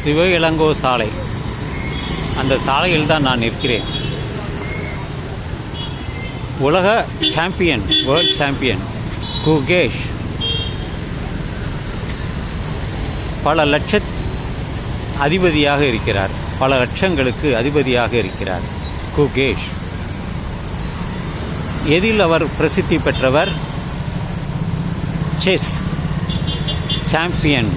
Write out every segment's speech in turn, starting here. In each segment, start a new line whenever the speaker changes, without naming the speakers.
சிவ இளங்கோ சாலை அந்த சாலையில் தான் நான் நிற்கிறேன். உலக சாம்பியன் வேர்ல்ட் சாம்பியன் குகேஷ். பல லட்ச அதிபதியாக இருக்கிறார். பல லட்சங்களுக்கு அதிபதியாக இருக்கிறார் குகேஷ். எதில் அவர் பிரசித்தி பெற்றவர்? Chess champion.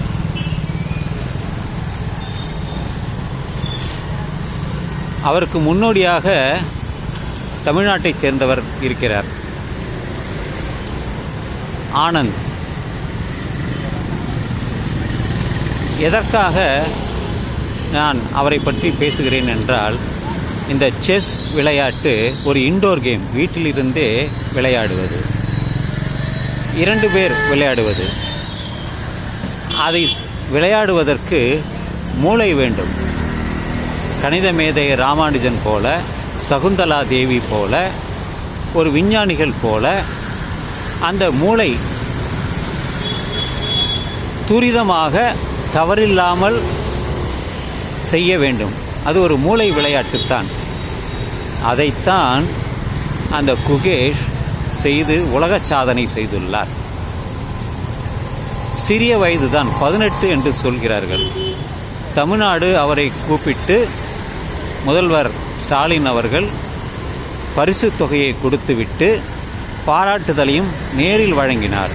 அவருக்கு முன்னோடியாக தமிழ்நாட்டைச் சேர்ந்தவர் இருக்கிறார். ஆனந்த். எதற்காக நான் அவரை பற்றி பேசுகிறேன் என்றால் இந்த செஸ் விளையாட்டு ஒரு இன்டோர் கேம் வீட்டிலிருந்தே விளையாடுவது. இரண்டு பேர் விளையாடுவது. அதை விளையாடுவதற்கு மூளை வேண்டும். கணித மேதை ராமானுஜன் போல சகுந்தலா தேவி போல ஒரு விஞ்ஞானிகள் போல அந்த மூளை துரிதமாக தவறில்லாமல் செய்ய வேண்டும். அது ஒரு மூளை விளையாட்டுத்தான். அதைத்தான் அந்த குகேஷ் செய்து உலக சாதனை செய்துள்ளார். சிறிய வயதுதான் பதினெட்டு என்று சொல்கிறார்கள். தமிழ்நாடு அவரை கூப்பிட்டு முதல்வர் ஸ்டாலின் அவர்கள் பரிசு தொகையை கொடுத்துவிட்டு பாராட்டுதலையும் நேரில் வழங்கினார்.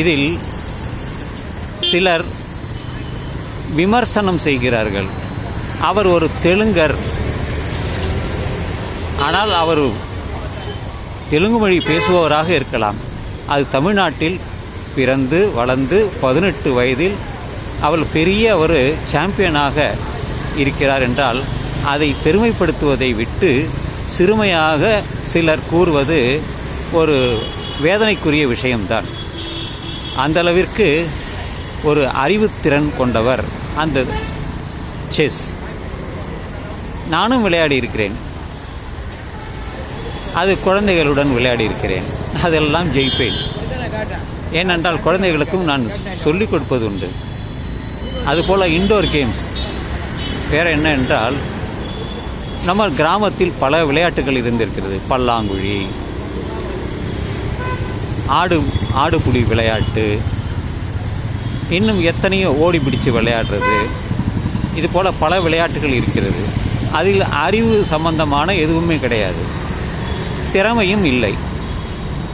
இதில் சிலர் விமர்சனம் செய்கிறார்கள். அவர் ஒரு தெலுங்கர். ஆனால் அவர் தெலுங்கு மொழி பேசுபவராக இருக்கலாம். அது தமிழ்நாட்டில் பிறந்து வளர்ந்து பதினெட்டு வயதில் அவள் பெரிய ஒரு சாம்பியனாக இருக்கிறார் என்றால் அதை பெருமைப்படுத்துவதை விட்டு சிறுமையாக சிலர் கூறுவது ஒரு வேதனைக்குரிய விஷயம்தான். அந்த அளவிற்கு ஒரு அறிவுத்திறன் கொண்டவர் அந்த செஸ். நானும் விளையாடி இருக்கிறேன். அது குழந்தைகளுடன் விளையாடி இருக்கிறேன். அதெல்லாம் ஜெயிப்பேன். ஏனென்றால் குழந்தைகளுக்கும் நான் சொல்லிக் கொடுப்பது உண்டு. அதுபோல் இண்டோர் கேம்ஸ் வேறு என்ன என்றால் நம்ம கிராமத்தில் பல விளையாட்டுகள் இருந்திருக்கிறது. பல்லாங்குழி ஆடு ஆடுபுலி விளையாட்டு இன்னும் எத்தனையோ ஓடி பிடிச்சு விளையாடுறது. இது போல் பல விளையாட்டுகள் இருக்கிறது. அதில் அறிவு சம்பந்தமான எதுவுமே கிடையாது. திறமையும் இல்லை.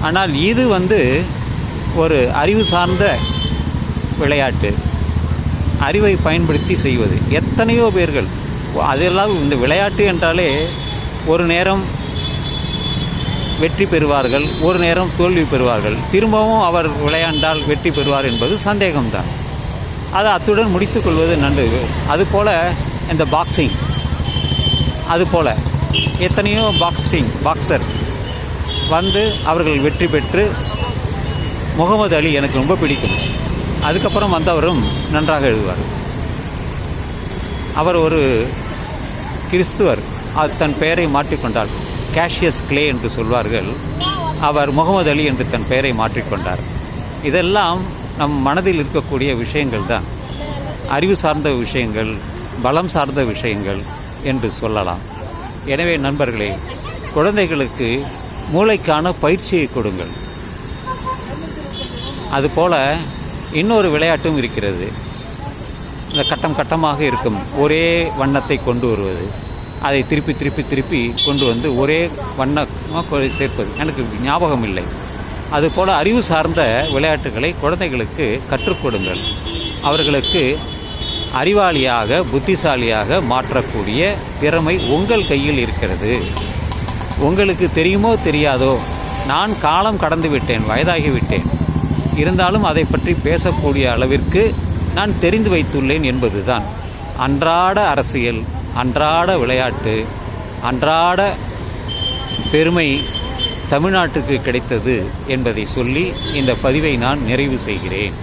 ஆனால் இது வந்து ஒரு அறிவு சார்ந்த விளையாட்டு. அறிவை பயன்படுத்தி செய்வது. எத்தனையோ பேர்கள் அதெல்லாம் இந்த விளையாட்டு என்றாலே ஒரு நேரம் வெற்றி பெறுவார்கள் ஒரு நேரம் தோல்வி பெறுவார்கள். திரும்பவும் அவர் விளையாண்டால் வெற்றி பெறுவார் என்பது சந்தேகம்தான். அதை அத்துடன் முடித்துக்கொள்வது நல்லது அதுபோல் இந்த பாக்ஸிங் அதுபோல் எத்தனையோ பாக்ஸிங் பாக்ஸர் வந்து அவர்கள் வெற்றி பெற்று முகமது அலி எனக்கு ரொம்ப பிடிக்கும். அதுக்கப்புறம் வந்தவரும் நன்றாக எழுதுவார். அவர் ஒரு கிறிஸ்துவர். அது தன் பெயரை மாற்றிக்கொண்டார் கேஷியஸ் கிளே என்று சொல்வார்கள். அவர் முகமது அலி என்று தன் பெயரை மாற்றிக்கொண்டார் இதெல்லாம் நம் மனதில் இருக்கக்கூடிய விஷயங்கள் தான். அறிவு சார்ந்த விஷயங்கள் பலம் சார்ந்த விஷயங்கள் என்று சொல்லலாம். எனவே நண்பர்களே குழந்தைகளுக்கு மூளைக்கான பயிற்சியை கொடுங்கள். அதுபோல் இன்னொரு விளையாட்டும் இருக்கிறது. இந்த கட்டம் கட்டமாக இருக்கும். ஒரே வண்ணத்தை கொண்டு வருவது. அதை திருப்பி திருப்பி திருப்பி கொண்டு வந்து ஒரே வண்ணமாக சேர்ப்பது. எனக்கு ஞாபகம் இல்லை அதுபோல் அறிவு சார்ந்த விளையாட்டுகளை குழந்தைகளுக்கு கற்றுக் கொடுங்கள். அவர்களுக்கு அறிவாளியாக புத்திசாலியாக மாற்றக்கூடிய திறமை உங்கள் கையில் இருக்கிறது. உங்களுக்கு தெரியுமோ தெரியாதோ நான் காலம் கடந்து விட்டேன் வயதாகிவிட்டேன் இருந்தாலும் அதை பற்றி பேசக்கூடிய அளவிற்கு நான் தெரிந்து வைத்துள்ளேன் என்பதுதான். அன்றாட அரசியல் அன்றாட விளையாட்டு அன்றாட பெருமை தமிழ்நாட்டுக்கு கிடைத்தது என்பதை சொல்லி இந்த பதிவை நான் நிறைவு செய்கிறேன்.